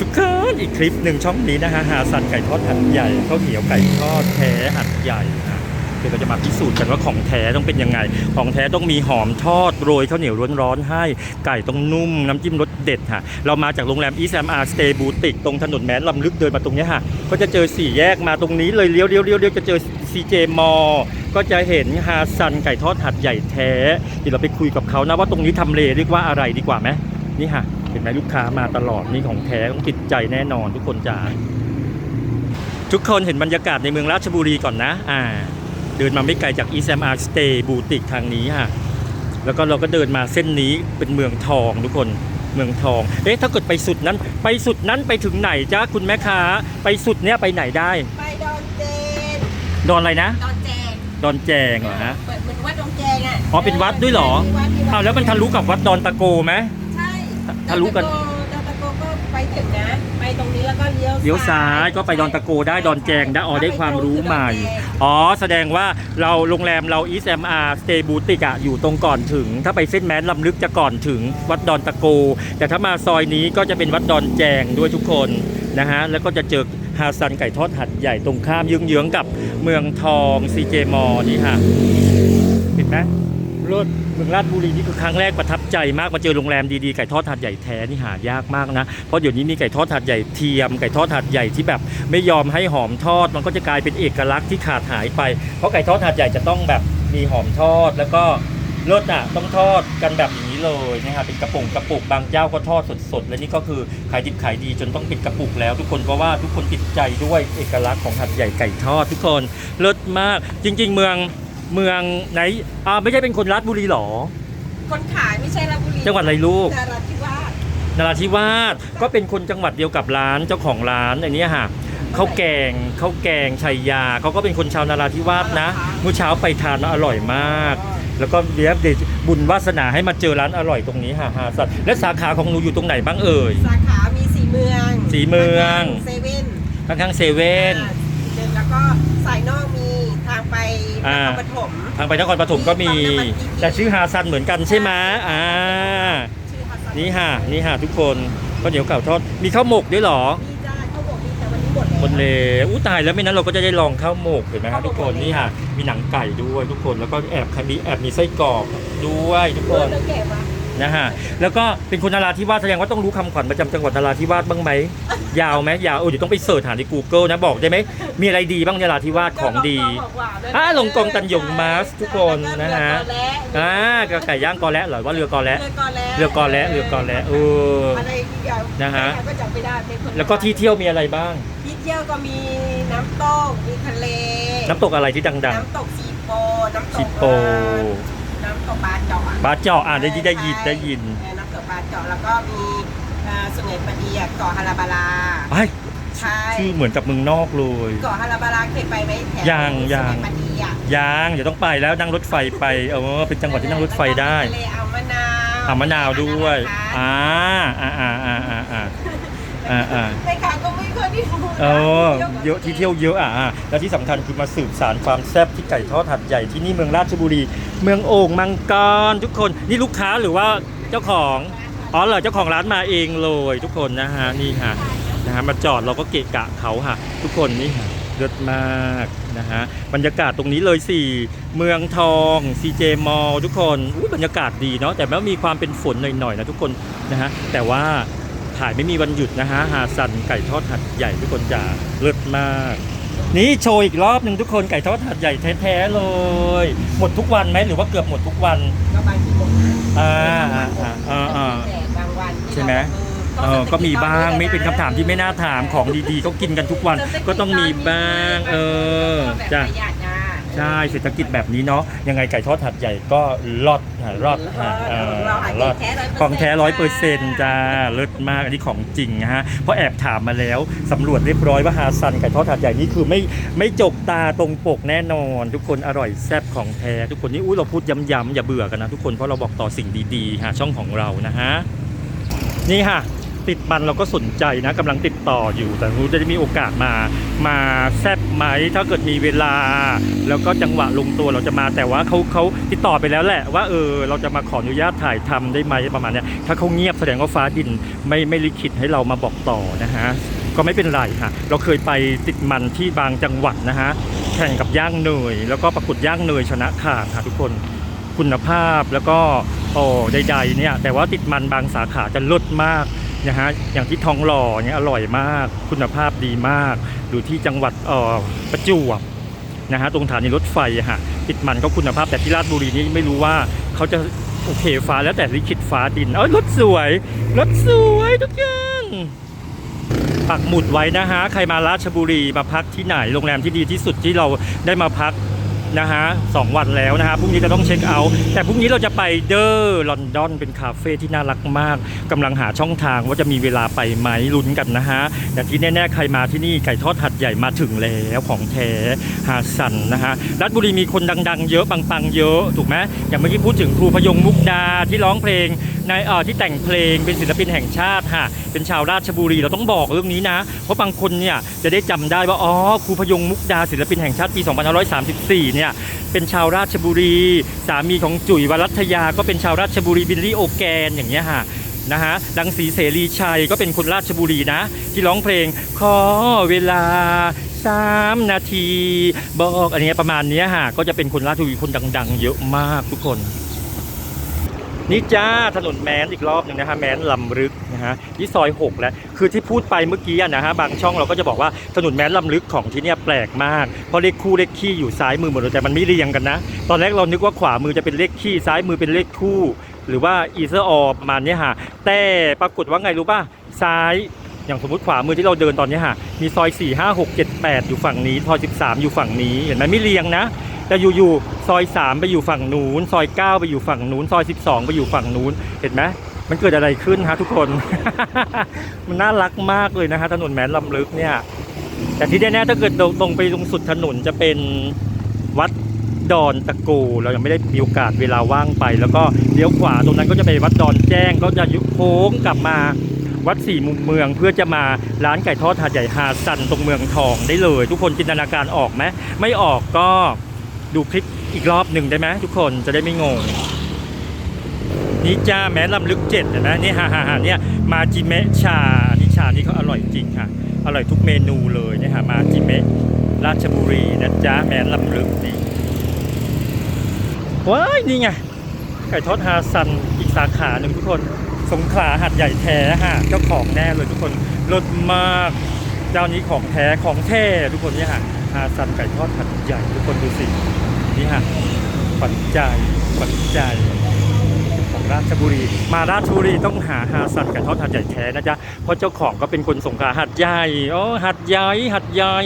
ทุกคนอีกคลิปหนึ่งช่องนี้นะฮะหาสันไก่ทอดหัดใหญ่ข้าวเหนียวไก่ทอดแท้หัดใหญ่นะเดี๋ยวเราจะมาพิสูจน์กันว่าของแท้ต้องเป็นยังไง ของแท้ต้องมีหอมทอดโรยข้าวเหนียวร้อนๆให้ ไก่ต้องนุ่มน้ำจิ้มรสเด็ดฮะเรามาจากโรงแรมอีแซมอาร์สเตย์บูติกตรงถนนแมนลำลึกเดินมาตรงนี้ยฮะก็จะเจอสี่แยกมาตรงนี้เลยเลี้ยวเลี้ยวเลี้ยวเลี้ยวจะเจอซีเจมอก็จะเห็นฮาซันไก่ทอดหัดใหญ่แท้ เดี๋ยวเราไปคุยกับเขานะว่าตรงนี้ทำเลเรียกว่าอะไรดีกว่าไหมนี่ฮะ เห็นไหมลูกค้ามาตลอดนี่ของแท้ต้องติดใจแน่นอนทุกคนจ้าทุกคนเห็นบรรยากาศในเมืองราชบุรีก่อนนะ อ่า เดินมาไม่ไกลจาก e s m r Stay บูติกทางนี้ฮะแล้วก็เราก็เดินมาเส้นนี้เป็นเมืองทองทุกคนเมืองทอง เอ๊ะ ถ้าเกิดไปสุดนั้น ไปสุดนั้นไปถึงไหนจ้าคุณแม่ค้า ไปสุดเนี้ยไปไหนได้ ไปดอนเจน ดอนอะไรนะ ดอนแจง ดอนแจงเหรอฮะ เหมือนเหมือนวัดดอนแจงอะ อ๋อ เป็นวัดด้วยเหรอมีวัดมีดอ้าวแล้วมันทะลุกับวัดดอนตะโกไหมใช่ ทะลุกัน ดอนตะโกก็ไปถึงนะ ไปตรงนี้แล้วก็เลี้ยวเลี้ยวซ้ายก็ไปดอนตะโกได้ดอนแจงได้อ๋อได้ความรู้ใหม่ อ๋อ แสดงว่าเราโรงแรมเรา East MR Stay Boutique อะอยู่ตรงก่อนถึง ถ้าไปเส้นแมนลำลึกจะก่อนถึงวัดดอนตะโก แต่ถ้ามาซอยนี้ก็จะเป็นวัดดอนแจงด้วยทุกคนนะฮะ แล้วก็จะเจอฮาซันไก่ทอดหัดใหญ่ตรงข้ามเยื้องๆกับเมืองทองซีเจมอนี่ฮะเห็นไหม รถเมืองราชบุรีนี่คือครั้งแรกประทับใจมากมาเจอโรงแรมดีๆไก่ทอดถาดใหญ่แท้นี่หายากมากนะเพราะเดี๋ยวนี้มีไก่ทอดถาดใหญ่เทียมไก่ทอดถาดใหญ่ที่แบบไม่ยอมให้หอมทอด มันก็จะกลายเป็นเอกลักษณ์ที่ขาดหายไป เพราะไก่ทอดถาดใหญ่จะต้องแบบมีหอมทอดแล้วก็รสอะต้องทอดกันแบบนี้เลยนะครับเป็นกระปุกกระปุกบางเจ้าก็ทอดสดๆ และนี่ก็คือขายดิบขายดีจนต้องปิดกระปุกแล้ว ทุกคนเพราะว่าทุกคนติดใจด้วยเอกลักษณ์ของหัดใหญ่ไก่ทอดทุกคนเลิศมากจริง ๆ เมือง เมืองไหนอ่าไม่ใช่เป็นคนราชบุรีหรอ คนขายไม่ใช่ราชบุรีจังหวัดอะไรลูกนราธิวาสนราธิวาสก็เป็นคนจังหวัดเดียวกับร้านเจ้าของร้านอันเนี้ยฮะข้าวแกงข้าวแกงชัยยาเขาก็เป็นคนชาวนราธิวาสนะเมื่อเช้าไปทานแล้วอร่อยมาก แล้วก็เรียบเดชบุญวาสนาให้มาเจอร้านอร่อยตรงนี้ฮะฮาสัตว์และสาขาของหนูอยู่ตรงไหนบ้างเอ่ยสาขา มีสีเมือง สีเมืองเซเว่นข้างๆเซเว่นอ่าแล้วก็สายนอกมีทางไปน อ่าครปฐมทางไปนครปฐมก็มี แต่ชื่อฮาซันเหมือนกันใช่ไหมอ่า ชื่อฮัสซันี่ฮะนี่ฮะทุกคนก็เดี๋ยวเก่าทอด มีข้าวหมกด้วยเหรอมีจ้าเขาบอกมีแต่วันนี้หมดแล้วบนเลอู้ตายแล้วไม่นั้นเราก็จะได้ลองข้าวหมกเห็นไหมครับทุกคนนี่ฮะมีหนังไก่ด้วยทุกคนแล้วก็แอบมีแอบมีไส้กรอกด้วยทุกคเออนแล้วแก่มา นะฮะแล้วก็เป็นคนนราธิวาสแสดงว่าต้องรู้คำขวัญประจำจังหวัดนราธิวาสบ้างไหมยาวไหมยาวเออเดี๋ยวต้องไปเสิร์ชหาใน Google นะบอกได้ไหมมีอะไรดีบ้างนราธิวาสของดี อ่าลงกองตันหยงมาสทุกคนนะฮะ อ่ากระไก่ย่างกอและเหรอว่าเรือกอและเรือกอและเรือกอและเรือกอและเออ อะไรอีกอย่างนะฮะ ก็จำไม่ได้เป็นคนแล้วก็ที่เที่ยวมีอะไรบ้าง ที่เที่ยวก็มีน้ำตกมีทะเล น้ำตกอะไรที่ดังน้ำตกสีโปน้ำตกๆชิโป น้ำตกบาเจาะบาเจาะอ่าได้ยินได้ยินได้ยินเออน้ำตกบาเจาะแล้วก็มีเอ่อสุเหร่ปดีอะเกาะฮาราบาลา ไอ้ยใช่ ชื่อเหมือนกับเมืองนอกเลย เกาะฮาราบาลาเคยไปไหมแถวยังยัง สุเหร่ปดีอะยังเดี๋ยวต้องไปแล้วนั่งรถไฟไปเออเป็นจังหวัดที่นั่งรถไฟได้ทะเลอ่าวมะนาวอ่ามะนาวด้วยอ่อ่าอ่าอ่าอ่าอ่าอ่าอ่าอ่า ในขาก็ไม่เคยได้ดูนะเออเยอะที่เที่ยวเยอะอะอะแล้วที่สำคัญคือมาสืบสารความแซ่บที่ไก่ทอดหัดใหญ่ที่นี่เมืองราชบุรี เมืองโอ่งมังกรทุกคนนี่ลูกค้าหรือว่าเจ้าของอ๋อเหรอเจ้าของร้านมาเองเลยทุกคนนะฮะนี่ฮะนะฮะมาจอดเราก็เกะกะเขาฮะทุกคนนี่ฮะเลิศมากนะฮะบรรยากาศตรงนี้เลยสี่เมืองทองซีเจมอลทุกคนบรรยากาศดีเนาะแต่ว่ามีความเป็นฝนหน่อยๆนะทุกคนนะฮะแต่ว่าถ่ายไม่มีวันหยุดนะฮะหาสันไก่ทอดหัดใหญ่ทุกคนจ๋าเลิศมาก นี่โชว์อีกรอบหนึ่งทุกคนไก่ทอดหัดใหญ่แท้ๆเลย หมดทุกวันไหมหรือว่าเกือบหมดทุกวันก็บางทีหมดนะอ่าอ่าอ่าอ่าอ่าแต่บางวันที่ใช่ไหมเราเออก็มีบ้างไม่เป็นคำถามที่ไม่น่าถามของดีๆก็กินกันทุกวัน ก็ต้องมีบ้าง เออแบบจ้ะ ประหยัดนะ ใช่เศรษฐกิจแบบนี้เนาะยังไงไก่ทอดหัดใหญ่ก็รอดฮะรอดฮะเออเราหารอดแท้ของแท้ร้อยเปอร์เซ็นต์จ้าเลิศมากอันนี้ของจริงนะฮะเพราะแอบถามมาแล้วสำรวจเรียบร้อยว่าฮาซันไก่ทอดถาดใหญ่นี่คือไม่ไม่จกตาตรงปกแน่นอน ทุกคนอร่อยแซ่บของแท้ทุกคนนี่อุ้ยเราพูดย้ำๆอย่าเบื่อกันนะทุกคนเพราะเราบอกต่อสิ่งดีๆฮะช่องของเรานะฮะนี่ฮะ ติดมันเราก็สนใจนะกำลังติดต่ออยู่ แต่รู้จะได้มีโอกาสมา มาแซบไหมถ้าเกิดมีเวลา แล้วก็จังหวะลงตัวเราจะมาแต่ว่าเขาเขาติดต่อไปแล้วแหละ ว่าเออเราจะมาขออนุญาตถ่ายทำได้ไหมประมาณนี้ถ้าเขาเงียบแสดงว่าฟ้าดินไม่ไม่ลิขิตให้เรามาบอกต่อนะฮะก็ไม่เป็นไรค่ะ เราเคยไปติดมันที่บางจังหวัดนะฮะแข่งกับย่างเนยแล้วก็ประกวดย่างเนยชนะขาดค่ะทุกคนคุณภาพแล้วก็โอ้ใดๆเนี่ยแต่ว่าติดมันบางสาขาจะลดมาก นะฮะอย่างที่ทองหล่อเนี่ยอร่อยมาก คุณภาพดีมากหรือที่จังหวัดเอ่อประจวบนะฮะตรงสถานีรถไฟฮะติดมันก็คุณภาพแต่ที่ราชบุรีนี่ไม่รู้ว่าเขาจะโอเคฟ้าแล้วแต่ลิขิตฟ้าดินเอ้ยรถสวยรถสวยทุกอย่างปักหมุดไว้นะฮะใครมาราชบุรีมาพักที่ไหนโรงแรมที่ดีที่สุดที่เราได้มาพัก นะฮะสองวันแล้วนะฮะพรุ่งนี้จะต้องเช็คเอาท์แต่พรุ่งนี้เราจะไปเดอร์ลอนดอนเป็นคาเฟ่ที่น่ารักมากกำลังหาช่องทางว่าจะมีเวลาไปไหมลุ้นกันนะฮะแต่ที่แน่ๆใครมาที่นี่ไก่ทอดหัดใหญ่มาถึงแล้วของแท้หาสันนะฮะรัฐบุรีมีคนดังๆ เยอะปังๆเยอะถูกไหมอย่างเมื่อกี้พูดถึงครูพยงมุกดาที่ร้องเพลง ในเอ่อที่แต่งเพลงเป็นศิลปินแห่งชาติฮะเป็นชาวราชบุรีเราต้องบอกเรื่องนี้นะ เพราะบางคนเนี่ยจะได้จำได้ว่าอ๋อครูพยงมุกดาศิลปินแห่งชาติปี 2534 เนี่ยเป็นชาวราชบุรี สามีของจุ๋ยวรัตยาก็เป็นชาวราชบุรีบิลลี่โอแกนอย่างเงี้ยฮะนะฮะดังสีเสรีชัยก็เป็นคนราชบุรีนะ ที่ร้องเพลงขอเวลาสามนาที บอกอันเนี้ยประมาณเนี้ยฮะก็จะเป็นคนราชบุรีคนดัง ๆ เยอะมากทุกคน นี่จ้าถนนแมนอีกรอบหนึ่งนะฮะแมนลำลึกนะฮะที่ซอย 6 แล้วคือที่พูดไปเมื่อกี้นะฮะบางช่องเราก็จะบอกว่าถนนแมนลำลึกของที่เนี่ยแปลกมากเพราะเลขคู่เลขขี้อยู่ซ้ายมือหมดเลยแต่มันไม่เรียงกันนะ ตอนแรกเรานึกว่าขวามือจะเป็นเลขขี้ซ้ายมือเป็นเลขคู่ หรือว่าอีเซอร์ออประมาณเนี้ยฮะแต่ปรากฏว่าไงรู้ป่ะซ้ายอย่างสมมติขวามือที่เราเดินตอนเนี้ยฮะมีซอย 4 5 6 7 8 อยู่ฝั่งนี้ซอย 13 อยู่ฝั่งนี้เห็นไหมไม่เรียงนะ แต่อยู่ๆซอย 3 ไปอยู่ฝั่งนู้น ซอย 9 ไปอยู่ฝั่งนู้น ซอย 12 ไปอยู่ฝั่งนู้น เห็นไหมมันเกิดอะไรขึ้นฮะทุกคน มันน่ารักมากเลยนะฮะถนนแมนลำลึกเนี่ย แต่ที่แน่ๆถ้าเกิดตรงไปตรงสุดถนนจะเป็นวัดดอนตะโกเรายังไม่ได้มีโอกาสเวลาว่างไป แล้วก็เลี้ยวขวาตรงนั้นก็จะไปวัดดอนแจ้งก็จะยุโค้งกลับมาวัดสี่มุมเมืองเพื่อจะมาร้านไก่ทอดหาดใหญ่หาดสันตรงเมืองทองได้เลย ทุกคนจินตนาการออกไหมไม่ออกก็ ดูคลิปอีกรอบหนึ่งได้ไหมทุกคนจะได้ไม่งง นี่จ้าแม้ลำลึกเจ็ดเห็นไหมนี่ฮ่าฮ่าฮ่าเนี่ยมาจิเมชานี่ชานี่เขาอร่อยจริงค่ะ อร่อยทุกเมนูเลยเนี่ยค่ะมาจิเมราชบุรีนะจ๊ะแม้ลำลึกนี่ว้ายนี่ไงไก่ทอดฮาซันอีกสาขาหนึ่งทุกคนสงขลาหัดใหญ่แท้ฮะเจ้าของแน่เลยทุกคนรสมากเจ้านี้ของแท้ของแท้ทุกคนเนี่ยฮะ ฮาซันไก่ทอดหัดใหญ่ทุกคนดูสิ นี่ฮะขวัญใจขวัญใจของราชบุรี มาราชบุรีต้องหาหาสัตว์ไก่ทอดหัดใหญ่แท้นะจ๊ะเพราะเจ้าของก็เป็นคนสงขลาหัดใหญ่อ๋อหัดใหญ่หัดใหญ่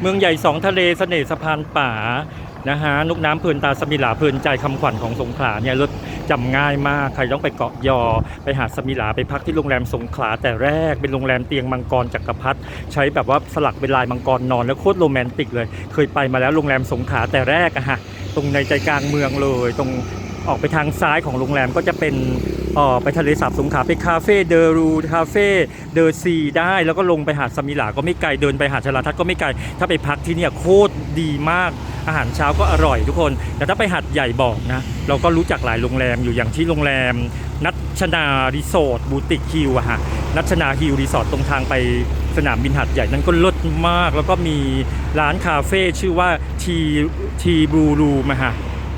เมืองใหญ่สองทะเลเสน่ห์สะพานป่านะฮะนกน้ำเพลินตาสมิลาเพลินใจคำขวัญของสงขลาเนี่ยรถ จำง่ายมาก ใครต้องไปเกาะยอ ไปหาสมิลาไปพักที่โรงแรมสงขลาแต่แรกเป็นโรงแรมเตียงมังกรจักรพรรดิใช้แบบว่าสลักเป็นลายมังกรนอนแล้วโคตรโรแมนติกเลย เคยไปมาแล้วโรงแรมสงขลาแต่แรกอะฮะตรงในใจกลางเมืองเลย ตรงออกไปทางซ้ายของโรงแรมก็จะเป็น อ่อไปทะเลสาบสงขลาไปคาเฟ่เดอรูคาเฟ่เดอซีได้แล้วก็ลงไปหาดสมิลาก็ไม่ไกลเดินไปหาดชลาทัศน์ก็ไม่ไกล ถ้าไปพักที่เนี่ยโคตรดีมากอาหารเช้าก็อร่อยทุกคน แต่ถ้าไปหัดใหญ่บอกนะ เราก็รู้จักหลายโรงแรมอยู่อย่างที่โรงแรม นัชนารีสอร์ทบูติกฮิลอะฮะนัชนาฮิลรีสอร์ทตรงทางไปสนามบินหัดใหญ่นั้นก็ลิศมาก แล้วก็มีร้านคาเฟ่ชื่อว่าทีทีบูรูมอะฮะ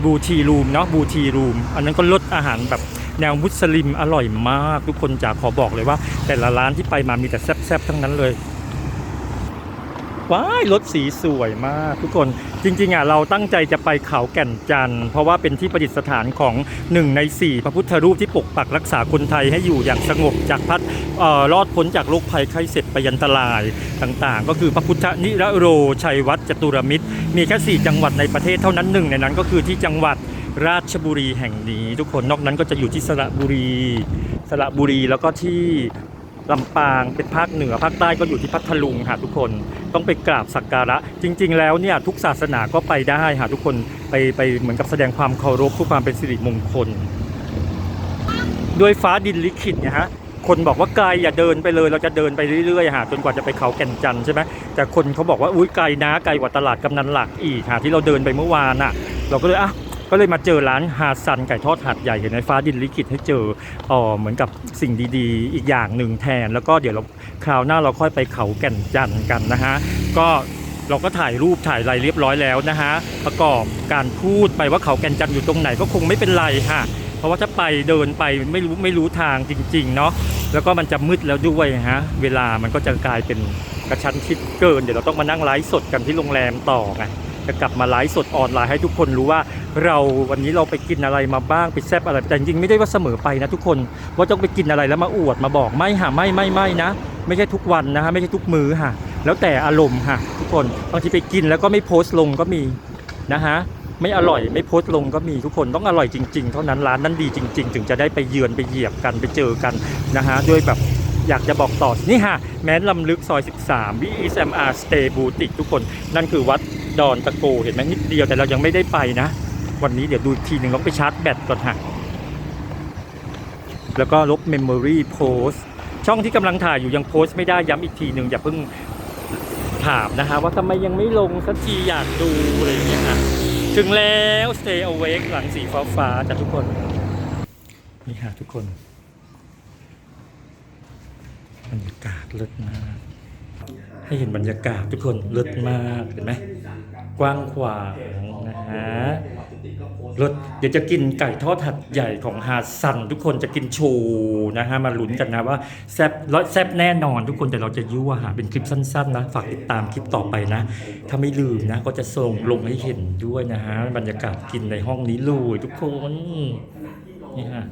บูทีรูมเนาะบูทีรูมอันนั้นก็ลดอาหารแบบ แนวมุสลิมอร่อยมาก ทุกคนจะขอบอกเลยว่า แต่ละร้านที่ไปมามีแต่แซ่บๆทั้งนั้นเลยว้ายรถสีสวยมากทุกคนจริงๆอะเราตั้งใจจะไปเขาแก่นจันทร์เพราะว่าเป็นที่ประดิษฐานของหนึ่งในสี่พระพุทธรูปที่ปกปักรักษาคนไทยให้อยู่อย่างสงบจากพัดเอ่อรอดพ้นจากโรคภัยไข้เจ็บไปยันตรายต่างๆ ก็คือพระพุทธนิรโรชัยวัดจตุรมิตร มีแค่สี่จังหวัดในประเทศเท่านั้นหนึ่งในนั้นก็คือที่จังหวัด ราชบุรีแห่งนี้ ทุกคนนอกนั้นก็จะอยู่ที่สระบุรี สระบุรีแล้วก็ที่ลำปางเป็นภาคเหนือภาคใต้ก็อยู่ที่พัทลุงค่ะทุกคนต้องไปกราบสักการะ จริง ๆ แล้วเนี่ยทุกศาสนาก็ไปได้ค่ะทุกคนไปไปเหมือนกับแสดงความเคารพเพื่อความเป็นสิริมงคล ด้วยฟ้าดินลิขิตเนี่ยฮะคนบอกว่าไกลอย่าเดินไปเลยเราจะเดินไปเรื่อยๆหาจนกว่าจะไปเขาแก่นจันใช่ไหมแต่คนเขาบอกว่าอุ้ยไกลนะไกลกว่าตลาดกำนันหลักอีกหาที่เราเดินไปเมื่อวานอะ เราก็เลยอะ ก็เลยมาเจอร้านฮาซันไก่ทอดหัดใหญ่เห็นไหมฟ้าดินลิขิตให้เจออ๋อเหมือนกับสิ่งดีๆ อีกอย่างหนึ่งแทน แล้วก็เดี๋ยวเราคราวหน้าเราค่อยไปเขาแก่นจันทร์กันนะฮะก็เราก็ถ่ายรูปถ่ายอะไรเรียบร้อยแล้วนะฮะประกอบการพูดไปว่าเขาแก่นจันทร์อยู่ตรงไหนก็คงไม่เป็นไรค่ะ เพราะว่าถ้าไปเดินไปไม่รู้ไม่รู้ทางจริง ๆ เนาะแล้วก็มันจะมืดแล้วด้วยฮะเวลามันก็จะกลายเป็นกระชั้นชิดเกิน เดี๋ยวเราต้องมานั่งไลฟ์สดกันที่โรงแรมต่อไง จะกลับมาไลฟ์สดออนไลน์ให้ทุกคนรู้ว่าเราวันนี้เราไปกินอะไรมาบ้างไปแซ่บอะไรแต่จริงไม่ได้ว่าเสมอไปนะทุกคนว่าต้องไปกินอะไรแล้วมาอวดมาบอกไม่ค่ะไม่ไม่ไม่นะ ไม่ใช่ทุกวันนะฮะไม่ใช่ทุกมื้อค่ะแล้วแต่อารมณ์ค่ะทุกคนบางทีไปกินแล้วก็ไม่โพสต์ลงก็มีนะฮะไม่อร่อยไม่โพสต์ลงก็มีทุกคนต้องอร่อยจริง ๆ เท่านั้นร้านนั้นดีจริง ๆ ถึงจะได้ไปเยือนไปเหยียบกันไปเจอกันนะฮะด้วยแบบ อยากจะบอกต่อ นี่ฮะ แม้นลำลึกซอย 13 VSMR Stay Boutique ทุกคน นั่นคือวัดดอนตะโก เห็นไหมนิดเดียวแต่เรายังไม่ได้ไปนะ วันนี้เดี๋ยวดูทีหนึ่งต้องไปชาร์จแบตก่อนฮะแล้วก็ลบ Memory Post ช่องที่กำลังถ่ายอยู่ยังโพสต์ไม่ได้ย้ำอีกทีหนึ่งอย่าเพิ่งถามนะฮะว่าทำไมยังไม่ลงสักทีอยากดูอะไรอย่างเงี้ยฮะถึงแล้ว Stay Awake หลังสีฟ้าฟ้าๆจ้ะทุกคน นี่ฮะทุกคน บรรยากาศเลิศมาก ให้เห็นบรรยากาศทุกคนเลิศมากเห็นไหมกว้างขวางนะฮะรถเดี๋ยวจะกินไก่ทอดหัดใหญ่ของฮาซัน ทุกคนจะกินโชว์นะฮะมาลุ้นกันนะว่าแซบร้อยแซบแน่นอน ทุกคนแต่เราจะยั่วหาเป็นคลิปสั้นๆนะฝากติดตามคลิปต่อไปนะ ถ้าไม่ลืมนะก็จะส่งลงให้เห็นด้วยนะฮะบรรยากาศกินในห้องนี้เลยทุกคนนี่ฮะ